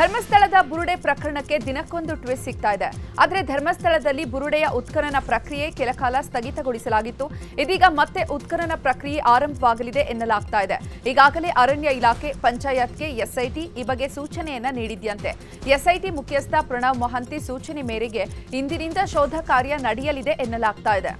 ಧರ್ಮಸ್ಥಳದ ಬುರುಡೆ ಪ್ರಕರಣಕ್ಕೆ ದಿನಕ್ಕೊಂದು ಟ್ವಿಸ್ಟ್ ಸಿಗ್ತಾ ಇದೆ. ಆದರೆ ಧರ್ಮಸ್ಥಳದಲ್ಲಿ ಬುರುಡೆಯ ಉತ್ಖನನ ಪ್ರಕ್ರಿಯೆ ಕೆಲಕಾಲ ಸ್ಥಗಿತಗೊಳಿಸಲಾಗಿತ್ತು. ಇದೀಗ ಮತ್ತೆ ಉತ್ಖನನ ಪ್ರಕ್ರಿಯೆ ಆರಂಭವಾಗಲಿದೆ ಎನ್ನಲಾಗ್ತಾ ಇದೆ. ಈಗಾಗಲೇ ಅರಣ್ಯ ಇಲಾಖೆ, ಪಂಚಾಯತ್ಗೆ ಎಸ್ಐಟಿ ಈ ಬಗ್ಗೆ ಸೂಚನೆಯನ್ನ ನೀಡಿದ್ಯಂತೆ. ಎಸ್ಐಟಿ ಮುಖ್ಯಸ್ಥ ಪ್ರಣವ್ ಮೊಹಂತಿ ಸೂಚನೆ ಮೇರೆಗೆ ಇಂದಿನಿಂದ ಶೋಧ ಕಾರ್ಯ ನಡೆಯಲಿದೆ ಎನ್ನಲಾಗ್ತಾ ಇದೆ.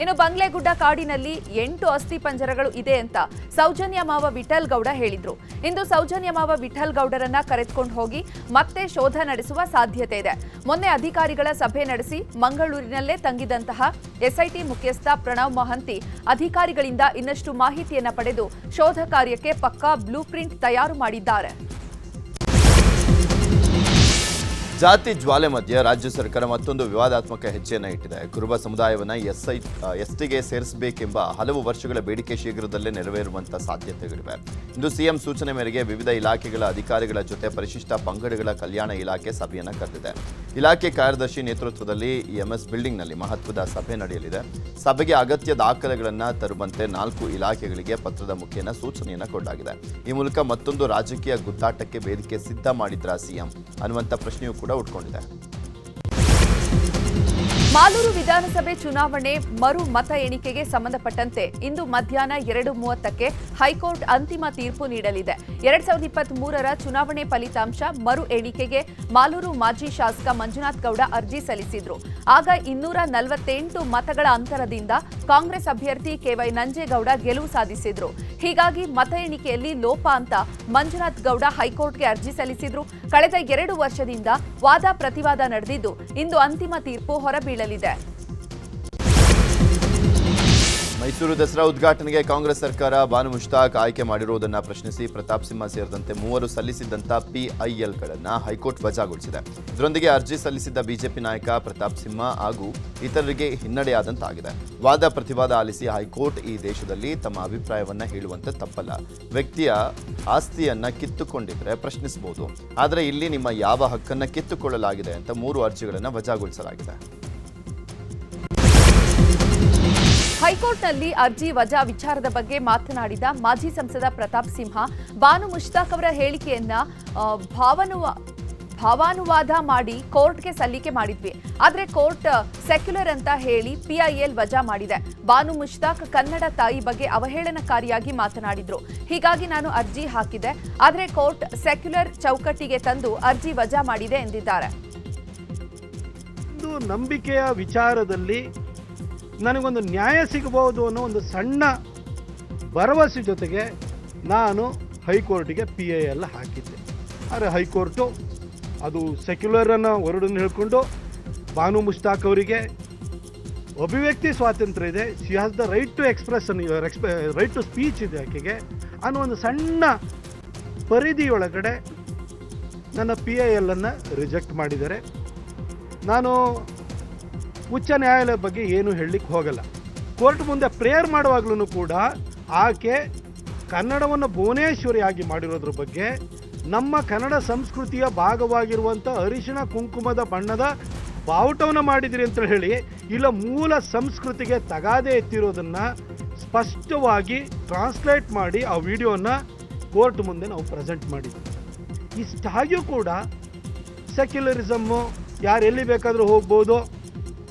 ಇನ್ನು ಬಂಗ್ಲೆಗುಡ್ಡ ಕಾಡಿನಲ್ಲಿ ಎಂಟು ಅಸ್ಥಿ ಪಂಜರಗಳು ಇದೆ ಅಂತ ಸೌಜನ್ಯ ಮಾವ ವಿಠಲ್ ಗೌಡ ಹೇಳಿದ್ರು. ಇಂದು ಸೌಜನ್ಯ ಮಾವ ವಿಠಲ್ ಗೌಡರನ್ನ ಕರೆದುಕೊಂಡು ಹೋಗಿ ಮತ್ತೆ ಶೋಧ ನಡೆಸುವ ಸಾಧ್ಯತೆ ಇದೆ. ಮೊನ್ನೆ ಅಧಿಕಾರಿಗಳ ಸಭೆ ನಡೆಸಿ ಮಂಗಳೂರಿನಲ್ಲೇ ತಂಗಿದಂತಹ ಎಸ್ಐಟಿ ಮುಖ್ಯಸ್ಥ ಪ್ರಣವ್ ಮಹಂತಿ ಅಧಿಕಾರಿಗಳಿಂದ ಇನ್ನಷ್ಟು ಮಾಹಿತಿಯನ್ನ ಪಡೆದು ಶೋಧ ಕಾರ್ಯಕ್ಕೆ ಪಕ್ಕಾ ಬ್ಲೂ ಪ್ರಿಂಟ್ ತಯಾರು ಮಾಡಿದ್ದಾರೆ. ಜಾತಿ ಜ್ವಾಲೆ ಮಧ್ಯೆ ರಾಜ್ಯ ಸರ್ಕಾರ ಮತ್ತೊಂದು ವಿವಾದಾತ್ಮಕ ಹೆಜ್ಜೆಯನ್ನು ಇಟ್ಟಿದೆ. ಕುರುಬ ಸಮುದಾಯವನ್ನು ಎಸ್ಐ ಎಸ್ಟಿಗೆ ಸೇರಿಸಬೇಕೆಂಬ ಹಲವು ವರ್ಷಗಳ ಬೇಡಿಕೆ ಶೀಘ್ರದಲ್ಲೇ ನೆರವೇರುವಂತಹ ಸಾಧ್ಯತೆಗಳಿವೆ. ಇಂದು ಸಿಎಂ ಸೂಚನೆ ಮೇರೆಗೆ ವಿವಿಧ ಇಲಾಖೆಗಳ ಅಧಿಕಾರಿಗಳ ಜೊತೆ ಪರಿಶಿಷ್ಟ ಪಂಗಡಗಳ ಕಲ್ಯಾಣ ಇಲಾಖೆ ಸಭೆಯನ್ನು ಕರೆದಿದೆ. ಇಲಾಖೆ ಕಾರ್ಯದರ್ಶಿ ನೇತೃತ್ವದಲ್ಲಿ ಎಂಎಸ್ ಬಿಲ್ಡಿಂಗ್ನಲ್ಲಿ ಮಹತ್ವದ ಸಭೆ ನಡೆಯಲಿದೆ. ಸಭೆಗೆ ಅಗತ್ಯ ದಾಖಲೆಗಳನ್ನು ತರುವಂತೆ ನಾಲ್ಕು ಇಲಾಖೆಗಳಿಗೆ ಪತ್ರದ ಮುಖೇನ ಸೂಚನೆಯನ್ನು ಕೊಡಲಾಗಿದೆ. ಈ ಮೂಲಕ ಮತ್ತೊಂದು ರಾಜಕೀಯ ಗುದ್ದಾಟಕ್ಕೆ ವೇದಿಕೆ ಸಿದ್ಧ ಮಾಡಿದ್ರ ಸಿಎಂ? ಅನ್ನುವಂಥ ಪ್ರಶ್ನೆಯೂ ಕೂಡ ಉಟ್ಕೊಂಡಿದೆ ಮಾಲೂರು ವಿಧಾನಸಭೆ ಚುನಾವಣೆ ಮರು ಮತ ಎಣಿಕೆಗೆ ಸಂಬಂಧಪಟ್ಟಂತೆ ಇಂದು ಮಧ್ಯಾಹ್ನ ಎರಡು ಮೂವತ್ತಕ್ಕೆ ಹೈಕೋರ್ಟ್ ಅಂತಿಮ ತೀರ್ಪು ನೀಡಲಿದೆ. ಎರಡ್ ಸಾವಿರದ ಇಪ್ಪತ್ತ್ ಮೂರರ ಚುನಾವಣೆ ಫಲಿತಾಂಶ ಮರು ಎಣಿಕೆಗೆ ಮಾಲೂರು ಮಾಜಿ ಶಾಸಕ ಮಂಜುನಾಥ್ ಗೌಡ ಅರ್ಜಿ ಸಲ್ಲಿಸಿದ್ರು. ಆಗ ಇನ್ನೂರ ನಲವತ್ತೆಂಟು ಮತಗಳ ಅಂತರದಿಂದ ಕಾಂಗ್ರೆಸ್ ಅಭ್ಯರ್ಥಿ ಕೆವೈ ನಂಜೇಗೌಡ ಗೆಲುವು ಸಾಧಿಸಿದ್ರು. ಹೀಗಾಗಿ ಮತ ಎಣಿಕೆಯಲ್ಲಿ ಲೋಪ ಅಂತ ಮಂಜುನಾಥ್ ಗೌಡ ಹೈಕೋರ್ಟ್ಗೆ ಅರ್ಜಿ ಸಲ್ಲಿಸಿದ್ರು. ಕಳೆದ ಎರಡು ವರ್ಷದಿಂದ ವಾದ ಪ್ರತಿವಾದ ನಡೆದಿದ್ದು, ಇಂದು ಅಂತಿಮ ತೀರ್ಪು ಹೊರಬೀಳಲಿದೆ. ಮೈಸೂರು ದಸರಾ ಉದ್ಘಾಟನೆಗೆ ಕಾಂಗ್ರೆಸ್ ಸರ್ಕಾರ ಬಾನು ಮುಷ್ತಾಕ್ ಆಯ್ಕೆ ಮಾಡಿರುವುದನ್ನು ಪ್ರಶ್ನಿಸಿ ಪ್ರತಾಪ್ ಸಿಂಹ ಸೇರಿದಂತೆ ಮೂವರು ಸಲ್ಲಿಸಿದ್ದಂಥ ಪಿಐಎಲ್ಗಳನ್ನು ಹೈಕೋರ್ಟ್ ವಜಾಗೊಳಿಸಿದೆ. ಇದರೊಂದಿಗೆ ಅರ್ಜಿ ಸಲ್ಲಿಸಿದ್ದ ಬಿಜೆಪಿ ನಾಯಕ ಪ್ರತಾಪ್ ಸಿಂಹ ಹಾಗೂ ಇತರರಿಗೆ ಹಿನ್ನಡೆಯಾದಂತಾಗಿದೆ. ವಾದ ಪ್ರತಿವಾದ ಆಲಿಸಿ ಹೈಕೋರ್ಟ್ ಈ ದೇಶದಲ್ಲಿ ತಮ್ಮ ಅಭಿಪ್ರಾಯವನ್ನು ಹೇಳುವಂತೆ ತಪ್ಪಲ್ಲ. ವ್ಯಕ್ತಿಯ ಆಸ್ತಿಯನ್ನು ಕಿತ್ತುಕೊಂಡಿದ್ರೆ ಪ್ರಶ್ನಿಸಬಹುದು. ಆದರೆ ಇಲ್ಲಿ ನಿಮ್ಮ ಯಾವ ಹಕ್ಕನ್ನು ಕಿತ್ತುಕೊಳ್ಳಲಾಗಿದೆ ಅಂತ ಮೂರು ಅರ್ಜಿಗಳನ್ನು ವಜಾಗೊಳಿಸಲಾಗಿದೆ. ಹೈಕೋರ್ಟ್ನಲ್ಲಿ ಅರ್ಜಿ ವಜಾ ವಿಚಾರದ ಬಗ್ಗೆ ಮಾತನಾಡಿದ ಮಾಜಿ ಸಂಸದ ಪ್ರತಾಪ್ ಸಿಂಹ ಬಾನು ಮುಷ್ತಾಕ್ ಅವರ ಹೇಳಿಕೆಯನ್ನ ಭಾವನುವ, ಭಾವಾನುವಾದ ಮಾಡಿ ಕೋರ್ಟ್ಗೆ ಸಲ್ಲಿಕೆ ಮಾಡಿದ್ವಿ. ಆದರೆ ಕೋರ್ಟ್ ಸೆಕ್ಯುಲರ್ ಅಂತ ಹೇಳಿ ಪಿಐಎಲ್ ವಜಾ ಮಾಡಿದೆ. ಬಾನು ಮುಷ್ತಾಕ್ ಕನ್ನಡ ತಾಯಿ ಬಗ್ಗೆ ಅವಹೇಳನಕಾರಿಯಾಗಿ ಮಾತನಾಡಿದ್ರು. ಹೀಗಾಗಿ ನಾನು ಅರ್ಜಿ ಹಾಕಿದೆ. ಆದರೆ ಕೋರ್ಟ್ ಸೆಕ್ಯುಲರ್ ಚೌಕಟ್ಟಿಗೆ ತಂದು ಅರ್ಜಿ ವಜಾ ಮಾಡಿದೆ ಎಂದಿದ್ದಾರೆ. ನಂಬಿಕೆಯ ವಿಚಾರದಲ್ಲಿ ನನಗೊಂದು ನ್ಯಾಯ ಸಿಗಬಹುದು ಅನ್ನೋ ಒಂದು ಸಣ್ಣ ಭರವಸೆ ಜೊತೆಗೆ ನಾನು ಹೈಕೋರ್ಟಿಗೆ ಪಿ ಐ ಎಲ್ಲ ಹಾಕಿದ್ದೆ. ಆದರೆ ಹೈಕೋರ್ಟು ಅದು ಸೆಕ್ಯುಲರನ್ನು ಹೊರಡನ್ನು ಹೇಳ್ಕೊಂಡು ಬಾನು ಮುಷ್ತಾಕ್ ಅವರಿಗೆ ಅಭಿವ್ಯಕ್ತಿ ಸ್ವಾತಂತ್ರ್ಯ ಇದೆ. She has the right to express right to speech ಇದೆ ಆಕೆಗೆ. ಅನ್ನೋ ಒಂದು ಸಣ್ಣ ಪರಿಧಿಯೊಳಗಡೆ ನನ್ನ ಪಿ ಐ ಎಲ್ಲನ್ನು ರಿಜೆಕ್ಟ್ ಮಾಡಿದ್ದಾರೆ. ನಾನು ಉಚ್ಚ ನ್ಯಾಯಾಲಯದ ಬಗ್ಗೆ ಏನು ಹೇಳಲಿಕ್ಕೆ ಹೋಗಲ್ಲ. ಕೋರ್ಟ್ ಮುಂದೆ ಪ್ರೇಯರ್ ಮಾಡುವಾಗಲೂ ಕೂಡ ಆಕೆ ಕನ್ನಡವನ್ನು ಭುವನೇಶ್ವರಿಯಾಗಿ ಮಾಡಿರೋದ್ರ ಬಗ್ಗೆ ನಮ್ಮ ಕನ್ನಡ ಸಂಸ್ಕೃತಿಯ ಭಾಗವಾಗಿರುವಂಥ ಅರಿಶಿಣ ಕುಂಕುಮದ ಬಣ್ಣದ ಬಾವುಟವನ್ನು ಮಾಡಿದಿರಿ ಅಂತ ಹೇಳಿ, ಇಲ್ಲ ಮೂಲ ಸಂಸ್ಕೃತಿಗೆ ತಗಾದೆ ಎತ್ತಿರೋದನ್ನು ಸ್ಪಷ್ಟವಾಗಿ ಟ್ರಾನ್ಸ್ಲೇಟ್ ಮಾಡಿ ಆ ವಿಡಿಯೋನ ಕೋರ್ಟ್ ಮುಂದೆ ನಾವು ಪ್ರೆಸೆಂಟ್ ಮಾಡಿದ್ವಿ. ಇಷ್ಟಾಗಿಯೂ ಕೂಡ ಸೆಕ್ಯುಲರಿಸಮ್ಮು ಯಾರೆಲ್ಲಿ ಬೇಕಾದರೂ ಹೋಗ್ಬೋದು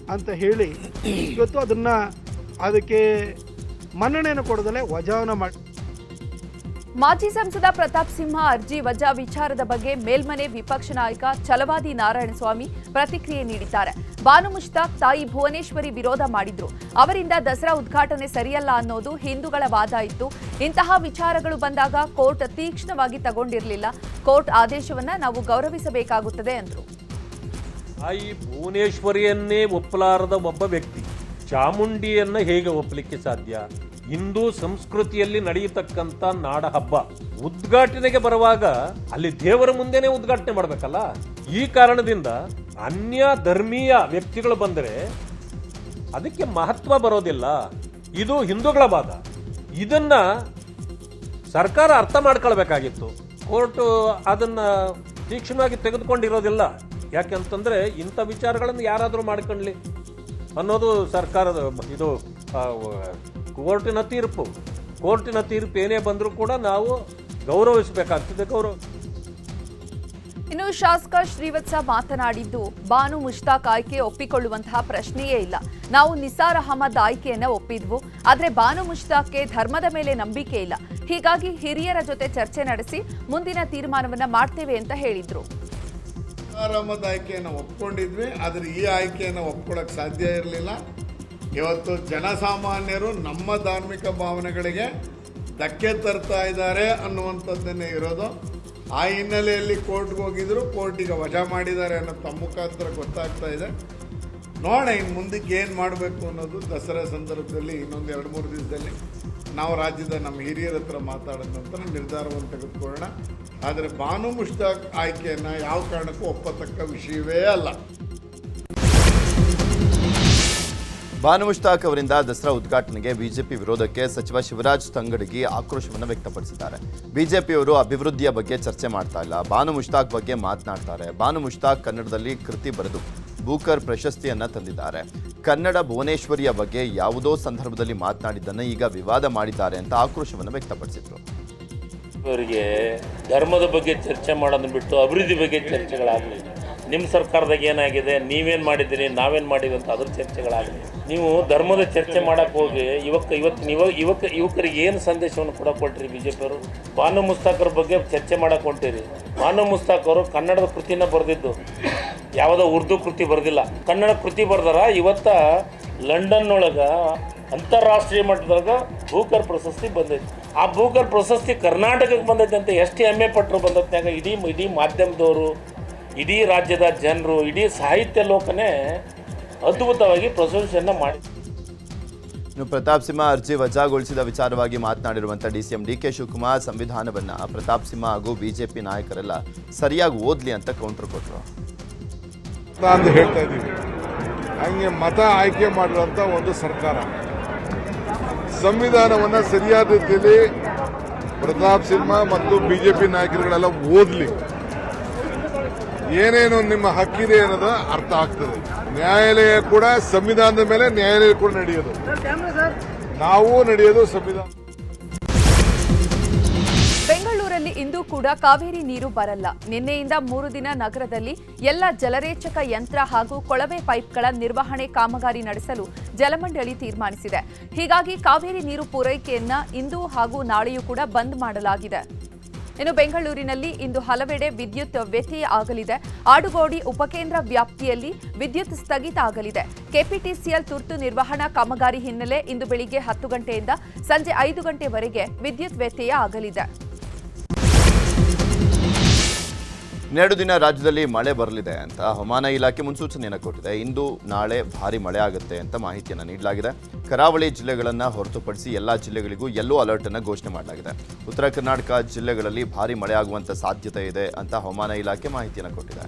ಅಂತ ಹೇಳಿ ಇವತ್ತು ಅದನ್ನು ಅದಕ್ಕೆ ಮನ್ನಣೆಯನ್ನು ಕೊಡದಲ್ಲೇ ವಜಾವನ ಮಾಡಿ ಮಾಜಿ ಸಂಸದ ಪ್ರತಾಪ್ ಸಿಂಹ ಅರ್ಜಿ ವಜಾ ವಿಚಾರದ ಬಗ್ಗೆ ಮೇಲ್ಮನೆ ವಿಪಕ್ಷ ನಾಯಕ ಛಲವಾದಿ ನಾರಾಯಣಸ್ವಾಮಿ ಪ್ರತಿಕ್ರಿಯೆ ನೀಡಿದ್ದಾರೆ. ಬಾನು ಮುಷ್ತಾಕ್ ತಾಯಿ ಭುವನೇಶ್ವರಿ ವಿರೋಧ ಮಾಡಿದ್ರು. ಅವರಿಂದ ದಸರಾ ಉದ್ಘಾಟನೆ ಸರಿಯಲ್ಲ ಅನ್ನೋದು ಹಿಂದೂಗಳ ವಾದ ಇತ್ತು. ಇಂತಹ ವಿಚಾರಗಳು ಬಂದಾಗ ಕೋರ್ಟ್ ತೀಕ್ಷ್ಣವಾಗಿ ತಗೊಂಡಿರಲಿಲ್ಲ. ಕೋರ್ಟ್ ಆದೇಶವನ್ನ ನಾವು ಗೌರವಿಸಬೇಕಾಗುತ್ತದೆ ಎಂದರು ತಾಯಿ ಭುವನೇಶ್ವರಿಯನ್ನೇ ಒಪ್ಪಲಾರದ ಒಬ್ಬ ವ್ಯಕ್ತಿ. ಚಾಮುಂಡಿಯನ್ನ ಹೇಗೆ ಒಪ್ಪಲಿಕ್ಕೆ ಸಾಧ್ಯ? ಹಿಂದೂ ಸಂಸ್ಕೃತಿಯಲ್ಲಿ ನಡೆಯತಕ್ಕಂಥ ನಾಡ ಹಬ್ಬ ಉದ್ಘಾಟನೆಗೆ ಬರುವಾಗ ಅಲ್ಲಿ ದೇವರ ಮುಂದೆನೆ ಉದ್ಘಾಟನೆ ಮಾಡಬೇಕಲ್ಲ? ಈ ಕಾರಣದಿಂದ ಅನ್ಯ ಧರ್ಮೀಯ ವ್ಯಕ್ತಿಗಳು ಬಂದರೆ ಅದಕ್ಕೆ ಮಹತ್ವ ಬರೋದಿಲ್ಲ. ಇದು ಹಿಂದೂಗಳ ವಾದ. ಇದನ್ನ ಸರ್ಕಾರ ಅರ್ಥ ಮಾಡ್ಕೊಳ್ಬೇಕಾಗಿತ್ತು. ಕೋರ್ಟು ಅದನ್ನ ತೀಕ್ಷ್ಣವಾಗಿ ತೆಗೆದುಕೊಂಡಿರೋದಿಲ್ಲ. ಯಾಕೆಂತಂದ್ರೆ ಇಂಥ ವಿಚಾರಗಳನ್ನು ಯಾರಾದರೂ ಮಾಡ್ಕೊಳ್ಳಿ ಅನ್ನೋದು ಸರ್ಕಾರದ ಇದು ಕೋರ್ಟಿನ ತೀರ್ಪು. ಕೋರ್ಟಿನ ತೀರ್ಪು ಏನೇ ಬಂದರೂ ಕೂಡ ನಾವು ಗೌರವಿಸಬೇಕಾಗ್ತದೆ ಗೌರವ. ಇನ್ನು ಶಾಸಕ ಶ್ರೀವತ್ಸ ಮಾತನಾಡಿದ್ದು, ಬಾನು ಮುಷ್ತಾಕ್ ಆಯ್ಕೆ ಒಪ್ಪಿಕೊಳ್ಳುವಂತಹ ಪ್ರಶ್ನೆಯೇ ಇಲ್ಲ. ನಾವು ನಿಸಾರ್ ಅಹಮದ್ ಆಯ್ಕೆಯನ್ನ ಒಪ್ಪಿದ್ವು, ಆದರೆ ಬಾನು ಮುಷ್ತಾಕ್ಗೆ ಧರ್ಮದ ಮೇಲೆ ನಂಬಿಕೆ ಇಲ್ಲ. ಹೀಗಾಗಿ ಹಿರಿಯರ ಜೊತೆ ಚರ್ಚೆ ನಡೆಸಿ, ಮುಂದಿನ ತೀರ್ಮಾನವನ್ನ ಮಾಡ್ತೇವೆ ಅಂತ ಹೇಳಿದ್ರು. ಅಹಮದ್ ಆಯ್ಕೆಯನ್ನು ಒಪ್ಕೊಂಡಿದ್ವಿ, ಆದರೆ ಈ ಆಯ್ಕೆಯನ್ನು ಒಪ್ಕೊಳ್ಳೋಕೆ ಸಾಧ್ಯ ಇರಲಿಲ್ಲ. ಇವತ್ತು ಜನಸಾಮಾನ್ಯರು ನಮ್ಮ ಧಾರ್ಮಿಕ ಭಾವನೆಗಳಿಗೆ ಧಕ್ಕೆ ತರ್ತಾ ಇದ್ದಾರೆ ಅನ್ನುವಂಥದ್ದನ್ನೇ ಇರೋದು. ಆ ಹಿನ್ನೆಲೆಯಲ್ಲಿ ಕೋರ್ಟ್ಗೆ ಹೋಗಿದ್ರು, ಕೋರ್ಟಿಗೆ ವಜಾ ಮಾಡಿದ್ದಾರೆ ಅನ್ನೋ ತಮ್ಮ ಮುಖಾಂತರ ಗೊತ್ತಾಗ್ತಾ ಇದೆ. ನೋಡೋಣ ಇನ್ನು ಮುಂದಕ್ಕೆ ಏನು ಮಾಡಬೇಕು ಅನ್ನೋದು ದಸರಾ ಸಂದರ್ಭದಲ್ಲಿ, ಇನ್ನೊಂದು ಎರಡು ಮೂರು ದಿವಸದಲ್ಲಿ ನಾವು ರಾಜ್ಯದ ನಮ್ಮ ಹಿರಿಯರ ಹತ್ರ ಮಾತಾಡಿದ ನಂತರ ನಿರ್ಧಾರವನ್ನು ತೆಗೆದುಕೊಳ್ಳೋಣ. ಆದರೆ ಬಾನು ಮುಷ್ತಾಕ್ ಆಯ್ಕೆಯನ್ನು ಯಾವ ಕಾರಣಕ್ಕೂ ಒಪ್ಪತಕ್ಕ ವಿಷಯವೇ ಅಲ್ಲ. ಬಾನು ಮುಷ್ತಾಕ್ ಅವರಿಂದ ದಸರಾ ಉದ್ಘಾಟನೆಗೆ ಬಿಜೆಪಿ ವಿರೋಧಕ್ಕೆ ಸಚಿವ ಶಿವರಾಜ್ ತಂಗಡಗಿ ಆಕ್ರೋಶವನ್ನು ವ್ಯಕ್ತಪಡಿಸಿದ್ದಾರೆ. ಬಿಜೆಪಿಯವರು ಅಭಿವೃದ್ಧಿಯ ಬಗ್ಗೆ ಚರ್ಚೆ ಮಾಡ್ತಾ ಇಲ್ಲ. ಬಾನು ಮುಷ್ತಾಕ್ ಬಗ್ಗೆ ಮಾತನಾಡ್ತಾರೆ. ಬಾನು ಮುಷ್ತಾಕ್ ಕನ್ನಡದಲ್ಲಿ ಕೃತಿ ಬರೆದು ಬೂಕರ್ ಪ್ರಶಸ್ತಿಯನ್ನ ತಂದಿದ್ದಾರೆ. ಕನ್ನಡ ಭುವನೇಶ್ವರಿಯ ಬಗ್ಗೆ ಯಾವುದೋ ಸಂದರ್ಭದಲ್ಲಿ ಮಾತನಾಡಿದ್ದನ್ನು ಈಗ ವಿವಾದ ಮಾಡಿದ್ದಾರೆ ಅಂತ ಆಕ್ರೋಶವನ್ನು ವ್ಯಕ್ತಪಡಿಸಿದರು. ಧರ್ಮದ ಬಗ್ಗೆ ಚರ್ಚೆ ಮಾಡೋದನ್ನು ಬಿಟ್ಟು ಅಭಿವೃದ್ಧಿ ಬಗ್ಗೆ ಚರ್ಚೆಗಳಾಗಲಿ. ನಿಮ್ಮ ಸರ್ಕಾರದಾಗ ಏನಾಗಿದೆ, ನೀವೇನು ಮಾಡಿದ್ದೀರಿ, ನಾವೇನು ಮಾಡಿದ್ವಿ ಅಂತ ಅದ್ರ ಚರ್ಚೆಗಳಾಗಲಿ. ನೀವು ಧರ್ಮದ ಚರ್ಚೆ ಮಾಡಕ್ಕೆ ಹೋಗಿ, ಯುವಕ ಇವತ್ತು ನೀವು ಯುವಕ, ಯುವಕರಿಗೆ ಏನು ಸಂದೇಶವನ್ನು ಕೂಡ ಕೊಟ್ಟಿರಿ ಬಿ ಜೆ ಪಿಯವರು ಬಾನು ಮುಸ್ತಾಕರ ಬಗ್ಗೆ ಚರ್ಚೆ ಮಾಡಕ್ಕೆ ಹೊಂಟಿರಿ. ಬಾನು ಮುಸ್ತಾಕ್ ಅವರು ಕನ್ನಡದ ಕೃತಿನ ಬರೆದಿದ್ದು. ಯಾವುದೋ ಉರ್ದು ಕೃತಿ ಬರೆದಿಲ್ಲ. ಕನ್ನಡ ಕೃತಿ ಬರ್ದಾರ, ಇವತ್ತ ಲಂಡನ್ ಒಳಗೆ ಅಂತಾರಾಷ್ಟ್ರೀಯ ಮಟ್ಟದಾಗ ಭೂಕರ್ ಪ್ರಶಸ್ತಿ ಬಂದೈತಿ. ಆ ಭೂಕರ್ ಪ್ರಶಸ್ತಿ ಕರ್ನಾಟಕಕ್ಕೆ ಬಂದೈತೆ ಅಂತ ಎಷ್ಟು ಹೆಮ್ಮೆ ಪಟ್ಟರು ಬಂದತ್ನಾಗ ಇಡೀ ಇಡೀ ಮಾಧ್ಯಮದವರು ಇಡೀ ರಾಜ್ಯದ ಜನರು ಇಡೀ ಸಾಹಿತ್ಯ ಲೋಕನೇ ಅದ್ಭುತವಾಗಿ ಪ್ರಶಂಸೆಯನ್ನು ಮಾಡಿ ಇನ್ನು ಪ್ರತಾಪ್ ಸಿಂಹ ಅರ್ಜಿ ವಜಾಗೊಳಿಸಿದ ವಿಚಾರವಾಗಿ ಮಾತನಾಡಿರುವಂಥ D C M D K Shivakumar ಸಂವಿಧಾನವನ್ನ Pratap Simha ಹಾಗೂ ಬಿಜೆಪಿ ನಾಯಕರೆಲ್ಲ ಸರಿಯಾಗಿ ಓದ್ಲಿ ಅಂತ ಕೌಂಟರ್. ಕೊಟ್ಟರು ನಾನು ಹೇಳ್ತಾ ಇದ್ದೀವಿ. ಹಂಗೆ ಮತ ಆಯ್ಕೆ ಮಾಡಿರುವಂಥ ಒಂದು ಸರ್ಕಾರ. ಸಂವಿಧಾನವನ್ನು ಸರಿಯಾದ ರೀತಿಯಲ್ಲಿ ಪ್ರತಾಪ್ ಸಿಂಹ ಮತ್ತು ಬಿಜೆಪಿ ನಾಯಕರುಗಳೆಲ್ಲ ಓದಲಿ. ಏನೇನು ನಿಮ್ಮ ಹಕ್ಕಿದೆ ಅನ್ನೋದು ಅರ್ಥ ಆಗ್ತದೆ. ನ್ಯಾಯಾಲಯ ಕೂಡ ಸಂವಿಧಾನದ ಮೇಲೆ ನ್ಯಾಯಾಲಯ ಕೂಡ ನಡೆಯೋದು. ನಾವು ನಡೆಯೋದು ಸಂವಿಧಾನ. ಬೆಂಗಳೂರಲ್ಲಿ ಇಂದು ಕೂಡ ಕಾವೇರಿ ನೀರು ಬರಲ್ಲ. ನಿನ್ನೆಯಿಂದ ಮೂರು ದಿನ ನಗರದಲ್ಲಿ ಎಲ್ಲ ಜಲರೇಚಕ ಯಂತ್ರ ಹಾಗೂ ಕೊಳವೆ ಪೈಪ್ಗಳ ನಿರ್ವಹಣೆ ಕಾಮಗಾರಿ ನಡೆಸಲು ಜಲಮಂಡಳಿ ತೀರ್ಮಾನಿಸಿದೆ. ಹೀಗಾಗಿ ಕಾವೇರಿ ನೀರು ಪೂರೈಕೆಯನ್ನ ಇಂದು ಹಾಗೂ ನಾಳೆಯೂ ಕೂಡ ಬಂದ್ ಮಾಡಲಾಗಿದೆ. ಇನ್ನು ಬೆಂಗಳೂರಿನಲ್ಲಿ ಇಂದು ಹಲವೆಡೆ ವಿದ್ಯುತ್ ವ್ಯತ್ಯಯ ಆಗಲಿದೆ. ಆಡುಗೋಡಿ ಉಪಕೇಂದ್ರ ವ್ಯಾಪ್ತಿಯಲ್ಲಿ ವಿದ್ಯುತ್ ಸ್ಥಗಿತ ಆಗಲಿದೆ. ಕೆಪಿಟಿಸಿಎಲ್ ತುರ್ತು ನಿರ್ವಹಣಾ ಕಾಮಗಾರಿ ಹಿನ್ನೆಲೆ ಇಂದು ಬೆಳಿಗ್ಗೆ ಹತ್ತು ಗಂಟೆಯಿಂದ ಸಂಜೆ ಐದು ಗಂಟೆವರೆಗೆ ವಿದ್ಯುತ್ ವ್ಯತ್ಯಯ ಆಗಲಿದೆ. ಇನ್ನೆರಡು ದಿನ ರಾಜ್ಯದಲ್ಲಿ ಮಳೆ ಬರಲಿದೆ ಅಂತ ಹವಾಮಾನ ಇಲಾಖೆ ಮುನ್ಸೂಚನೆಯನ್ನು ಕೊಟ್ಟಿದೆ. ಇಂದು ನಾಳೆ ಭಾರಿ ಮಳೆ ಆಗುತ್ತೆ ಅಂತ ಮಾಹಿತಿಯನ್ನು ನೀಡಲಾಗಿದೆ. ಕರಾವಳಿ ಜಿಲ್ಲೆಗಳನ್ನು ಹೊರತುಪಡಿಸಿ ಎಲ್ಲ ಜಿಲ್ಲೆಗಳಿಗೂ ಯೆಲ್ಲೋ ಅಲರ್ಟ್ ಅನ್ನು ಘೋಷಣೆ ಮಾಡಲಾಗಿದೆ. ಉತ್ತರ ಕರ್ನಾಟಕ ಜಿಲ್ಲೆಗಳಲ್ಲಿ ಭಾರಿ ಮಳೆ ಆಗುವಂತ ಸಾಧ್ಯತೆ ಇದೆ ಅಂತ ಹವಾಮಾನ ಇಲಾಖೆ ಮಾಹಿತಿಯನ್ನು ಕೊಟ್ಟಿದೆ.